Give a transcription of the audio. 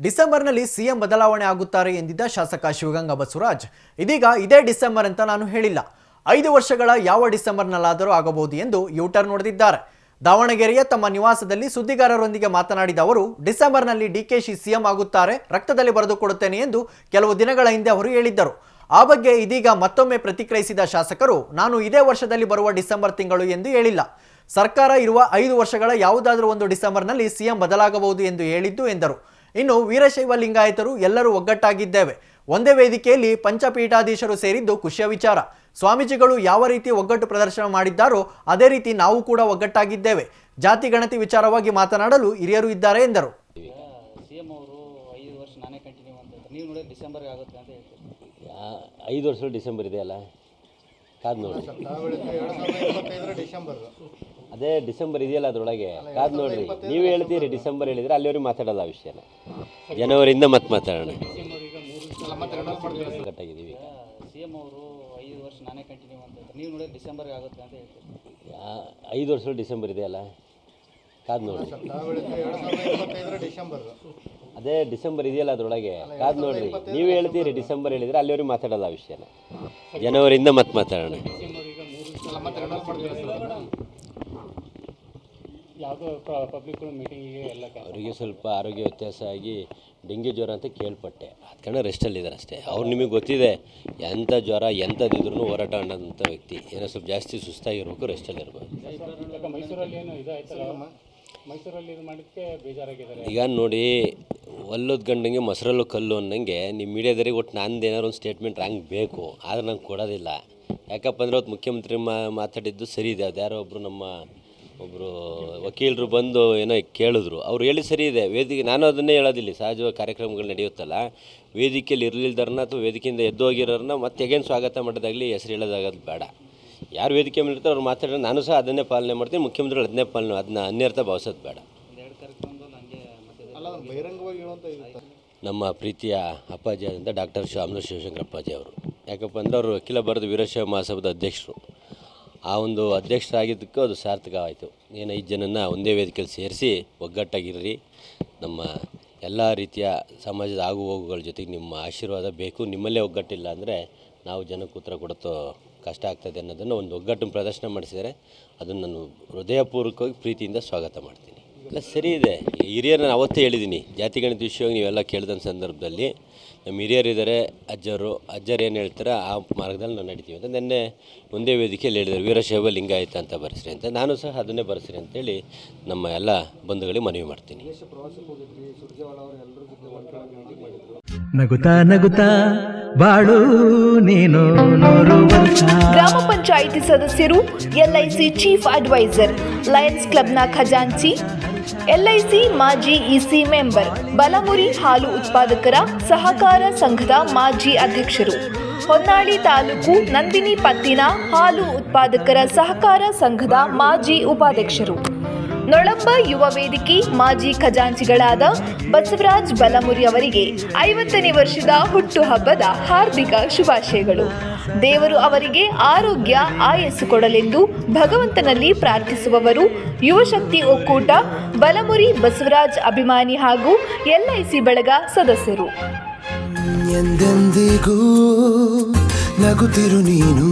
ಡಿಸೆಂಬರ್ನಲ್ಲಿ ಸಿಎಂ ಬದಲಾವಣೆ ಆಗುತ್ತಾರೆ ಎಂದಿದ್ದ ಶಾಸಕ ಶಿವಗಂಗಾ ಬಸವರಾಜ್. ಇದೀಗ ಇದೇ ಡಿಸೆಂಬರ್ ಅಂತ ನಾನು ಹೇಳಿಲ್ಲ. ಐದು ವರ್ಷಗಳ ಯಾವ ಡಿಸೆಂಬರ್ನಲ್ಲಾದರೂ ಆಗಬಹುದು ಎಂದು ಯೂಟರ್ ನೋಡಿದ್ದಾರೆ ದಾವಣಗೆರೆಯ ತಮ್ಮ ನಿವಾಸದಲ್ಲಿ ಸುದ್ದಿಗಾರರೊಂದಿಗೆ ಮಾತನಾಡಿದ ಅವರು, ಡಿಸೆಂಬರ್ನಲ್ಲಿ ಡಿಕೆಶಿ ಸಿಎಂ ಆಗುತ್ತಾರೆ, ರಕ್ತದಲ್ಲಿ ಬರೆದುಕೊಡುತ್ತೇನೆ ಎಂದು ಕೆಲವು ದಿನಗಳ ಹಿಂದೆ ಅವರು ಹೇಳಿದ್ದರು. ಆ ಬಗ್ಗೆ ಇದೀಗ ಮತ್ತೊಮ್ಮೆ ಪ್ರತಿಕ್ರಿಯಿಸಿದ ಶಾಸಕರು, ನಾನು ಇದೇ ವರ್ಷದಲ್ಲಿ ಬರುವ ಡಿಸೆಂಬರ್ ತಿಂಗಳು ಎಂದು ಹೇಳಿಲ್ಲ. ಸರ್ಕಾರ ಇರುವ ಐದು ವರ್ಷಗಳ ಯಾವುದಾದರೂ ಒಂದು ಡಿಸೆಂಬರ್ನಲ್ಲಿ ಸಿಎಂ ಬದಲಾಗಬಹುದು ಎಂದು ಹೇಳಿದ್ದು ಎಂದರು. ಇನ್ನು ವೀರಶೈವ ಲಿಂಗಾಯತರು ಎಲ್ಲರೂ ಒಗ್ಗಟ್ಟಾಗಿದ್ದೇವೆ. ಒಂದೇ ವೇದಿಕೆಯಲ್ಲಿ ಪಂಚಪೀಠಾಧೀಶರು ಸೇರಿದ್ದು ಖುಷಿಯ ವಿಚಾರ. ಸ್ವಾಮೀಜಿಗಳು ಯಾವ ರೀತಿ ಒಗ್ಗಟ್ಟು ಪ್ರದರ್ಶನ ಮಾಡಿದ್ದಾರೋ ಅದೇ ರೀತಿ ನಾವು ಕೂಡ ಒಗ್ಗಟ್ಟಾಗಿದ್ದೇವೆ. ಜಾತಿ ಗಣತಿ ವಿಚಾರವಾಗಿ ಮಾತನಾಡಲು ಹಿರಿಯರು ಇದ್ದಾರೆ ಎಂದರು. ಸಿ ಅವರು ಐದು ವರ್ಷ ನಾನೇ ಕಂಟಿನ್ಯೂ ಅಂತ ನೀವು ನೋಡಿ ಡಿಸೆಂಬರ್ಗೆ ಆಗುತ್ತೆ ಅಂತ ಹೇಳ್ತೀರಿ. ಯಾ- ಐದು ವರ್ಷ ಡಿಸೆಂಬರ್ ಇದೆಯಲ್ಲ ಕಾದು ನೋಡಿ ಅದೇ ಡಿಸೆಂಬರ್ ಇದೆಯಲ್ಲ ಅದರೊಳಗೆ? ಕಾದ್ ನೋಡ್ರಿ ನೀವು ಹೇಳ್ತೀರಿ ಡಿಸೆಂಬರ್. ಹೇಳಿದ್ರೆ ಅಲ್ಲಿವರೆಗೆ ಮಾತಾಡಲ್ಲ ಆ ವಿಷಯನ. ಜನವರಿಯಿಂದ ಮತ್ತೆ ಮಾತಾಡೋಣ ಕಟ್ಟಾಗಿದ್ದೀವಿ ಅವರು ಐದು ವರ್ಷ ನಾನೇ ಕಂಟಿನ್ಯೂ ಅಂತ ನೀವು ನೋಡಿ ಡಿಸೆಂಬರ್ಗೆ ಆಗುತ್ತೆ ಅಂತ ಹೇಳ್ತೀರಿ. ಯಾ- ಐದು ವರ್ಷ ಡಿಸೆಂಬರ್ ಇದೆಯಲ್ಲ? ಕಾದು ನೋಡಿ ಅದೇ ಡಿಸೆಂಬರ್ ಇದೆಯಲ್ಲ ಅದರೊಳಗೆ. ಕಾದು ನೋಡ್ರಿ? ನೀವು ಹೇಳ್ತೀರಿ ಡಿಸೆಂಬರ್ ಹೇಳಿದ್ರೆ ಅಲ್ಲಿವರೆಗೆ ಮಾತಾಡಲ್ಲ ಆ ವಿಷಯನ. ಜನವರಿಯಿಂದ ಮತ್ತೆ ಮಾತಾಡೋಣ ಅವರಿಗೆ ಸ್ವಲ್ಪ ಆರೋಗ್ಯ ವ್ಯತ್ಯಾಸ ಆಗಿ ಡೆಂಗ್ಯೂ ಜ್ವರ ಅಂತ ಕೇಳ್ಪಟ್ಟೆ. ಅದು ಕಣ ರೆಸ್ಟಲ್ಲಿದ್ದಾರೆ ಅಷ್ಟೇ. ಅವ್ರು ನಿಮಗೆ ಗೊತ್ತಿದೆ ಎಂಥ ಜ್ವರ ಎಂಥದ್ದಿದ್ರು ಹೋರಾಟ ಅನ್ನೋದಂಥ ವ್ಯಕ್ತಿ. ಏನೋ ಸ್ವಲ್ಪ ಜಾಸ್ತಿ ಸುಸ್ತಾಗಿರ್ಬೇಕು ರೆಸ್ಟಲ್ಲಿರ್ಬೋದು ಮೈಸೂರಲ್ಲಿ ಈಗ ನೋಡಿ ಒಲ್ಲದ ಗಂಡಂಗೆ ಮೊಸರಲ್ಲೂ ಕಲ್ಲು ಅನ್ನಂಗೆ ನಿಮ್ಮ ಮೀಡಿಯಾದರಿಗೆ ಒಟ್ಟು ನಂದು ಏನಾರು ಒಂದು ಸ್ಟೇಟ್ಮೆಂಟ್ ಹಂಗೆ ಬೇಕು. ಆದರೆ ನಂಗೆ ಕೊಡೋದಿಲ್ಲ. ಯಾಕಪ್ಪ ಅಂದ್ರೆ ಅವತ್ತು ಮುಖ್ಯಮಂತ್ರಿ ಮಾತಾಡಿದ್ದು ಸರಿ ಇದೆ. ಅದು ಯಾರೋ ಒಬ್ಬರು ನಮ್ಮ ಒಬ್ಬರು ವಕೀಲರು ಬಂದು ಏನೋ ಕೇಳಿದ್ರು. ಅವ್ರು ಹೇಳಿ ಸರಿ ಇದೆ. ವೇದಿಕೆ ನಾನು ಅದನ್ನೇ ಹೇಳೋದಿಲ್ಲ. ಸಹಜವಾಗಿ ಕಾರ್ಯಕ್ರಮಗಳು ನಡೆಯುತ್ತಲ್ಲ. ವೇದಿಕೆಯಲ್ಲಿ ಇರಲಿಲ್ದಾರನ್ನ ಅಥವಾ ವೇದಿಕೆಯಿಂದ ಎದ್ದು ಹೋಗಿರೋರನ್ನ ಮತ್ತೆ ಹೇಗೇನು ಸ್ವಾಗತ ಮಾಡೋದಾಗಲಿ ಹೆಸರು ಹೇಳೋದಾಗೋದು ಬೇಡ. ಯಾರು ವೇದಿಕೆ ಮೇಲೆ ಇರ್ತಾರೆ ಅವ್ರು ಮಾತಾಡೋದು ನಾನು ಸಹ ಅದನ್ನೇ ಪಾಲನೆ ಮಾಡ್ತೀನಿ. ಮುಖ್ಯಮಂತ್ರಿಗಳು ಅದನ್ನೇ ಪಾಲನೆ ಅದನ್ನ ಅನ್ಯರ್ಥ ಭಾವಿಸೋದು ಬೇಡ. ಮತ್ತೆ ನಮ್ಮ ಪ್ರೀತಿಯ ಅಪ್ಪಾಜಿ ಆದಂಥ ಡಾಕ್ಟರ್ ಶಾಮನು ಶಿವಶಂಕರ್ ಅಪ್ಪಾಜಿ ಅವರು. ಯಾಕಪ್ಪ ಅಂದ್ರೆ ಅವರು ಅಖಿಲ ಭಾರತ ವೀರಶೈವ ಮಹಾಸಭದ ಅಧ್ಯಕ್ಷರು. ಆ ಒಂದು ಅಧ್ಯಕ್ಷರಾಗಿದ್ದಕ್ಕೂ ಅದು ಸಾರ್ಥಕವಾಯಿತು. ಏನು ಐದು ಜನನ ಒಂದೇ ವೇದಿಕೆಯಲ್ಲಿ ಸೇರಿಸಿ ಒಗ್ಗಟ್ಟಾಗಿರ್ರಿ. ನಮ್ಮ ಎಲ್ಲ ರೀತಿಯ ಸಮಾಜದ ಆಗು ಹೋಗುಗಳ ಜೊತೆಗೆ ನಿಮ್ಮ ಆಶೀರ್ವಾದ ಬೇಕು. ನಿಮ್ಮಲ್ಲೇ ಒಗ್ಗಟ್ಟಿಲ್ಲ ಅಂದರೆ ನಾವು ಜನಕ್ಕೆ ಉತ್ತರ ಕೊಡುತ್ತೋ ಕಷ್ಟ ಆಗ್ತದೆ ಅನ್ನೋದನ್ನು ಒಂದು ಒಗ್ಗಟ್ಟನ್ನು ಪ್ರದರ್ಶನ ಮಾಡಿಸಿದರೆ ಅದನ್ನು ನಾನು ಹೃದಯಪೂರ್ವಕವಾಗಿ ಪ್ರೀತಿಯಿಂದ ಸ್ವಾಗತ ಮಾಡ್ತೀನಿ. ಎಲ್ಲ ಸರಿ ಇದೆ. ಹಿರಿಯರನ್ನ ಅವತ್ತೇ ಹೇಳಿದ್ದೀನಿ ಜಾತಿ ಗಣಿತ ವಿಷಯವಾಗಿ ನೀವೆಲ್ಲ ಕೇಳಿದ ಸಂದರ್ಭದಲ್ಲಿ ನಮ್ಮ ಹಿರಿಯರಿದ್ದಾರೆ ಅಜ್ಜರು. ಅಜ್ಜರು ಏನು ಹೇಳ್ತಾರೆ ಆ ಮಾರ್ಗದಲ್ಲಿ ನಾನು ನಡಿತೀವಿ ಅಂತ ನಿನ್ನೆ ಒಂದೇ ವೇದಿಕೆಯಲ್ಲಿ ಹೇಳಿದ್ದಾರೆ ವೀರಶೈವ ಲಿಂಗಾಯತ ಅಂತ ಬರೆಸ್ರಿ ಅಂತ. ನಾನು ಸಹ ಅದನ್ನೇ ಬರೆಸ್ರಿ ಅಂತೇಳಿ ನಮ್ಮ ಎಲ್ಲ ಬಂಧುಗಳಿಗೆ ಮನವಿ ಮಾಡ್ತೀನಿ. ನಗುತಾ ನಗುತಾ ಬಾಳು ನೀನು ಗ್ರಾಮ ಪಂಚಾಯಿತಿ ಸದಸ್ಯರು ಎಲ್ಐಸಿ ಚೀಫ್ ಅಡ್ವೈಸರ್ ಲಯನ್ಸ್ ಕ್ಲಬ್ನ ಖಜಾಂಚಿ ಎಲ್ಐಸಿ ಮಾಜಿ ಇಸಿ ಮೆಂಬರ್ ಬಲಮುರಿ ಹಾಲು ಉತ್ಪಾದಕರ ಸಹಕಾರ ಸಂಘದ ಮಾಜಿ ಅಧ್ಯಕ್ಷರು. ಹೊನ್ನಾಳಿ ತಾಲೂಕು ನಂದಿನಿ ಪತ್ತಿನ ಹಾಲು ಉತ್ಪಾದಕರ ಸಹಕಾರ ಸಂಘದ ಮಾಜಿ ಉಪಾಧ್ಯಕ್ಷರು. ನೊಳಂಬ ಯುವ ವೇದಿಕೆ ಮಾಜಿ ಖಜಾಂಚಿಗಳಾದ ಬಸವರಾಜ್ ಬಲಮುರಿ ಅವರಿಗೆ ಐವತ್ತನೇ ವರ್ಷದ ಹುಟ್ಟುಹಬ್ಬದ ಹಾರ್ದಿಕ ಶುಭಾಶಯಗಳು. ದೇವರು ಅವರಿಗೆ ಆರೋಗ್ಯ, ಆಯಸ್ಸು ಕೊಡಲೆಂದು ಭಗವಂತನಲ್ಲಿ ಪ್ರಾರ್ಥಿಸುವವರು ಯುವಶಕ್ತಿ ಒಕ್ಕೂಟ, ಬಲಮುರಿ ಬಸವರಾಜ್ ಅಭಿಮಾನಿ ಹಾಗೂ ಎಲ್ಐಸಿ ಬಳಗ ಸದಸ್ಯರು. ಎಂದೆಂದಿಗೂ ನಗುತ್ತಿರು ನೀನು.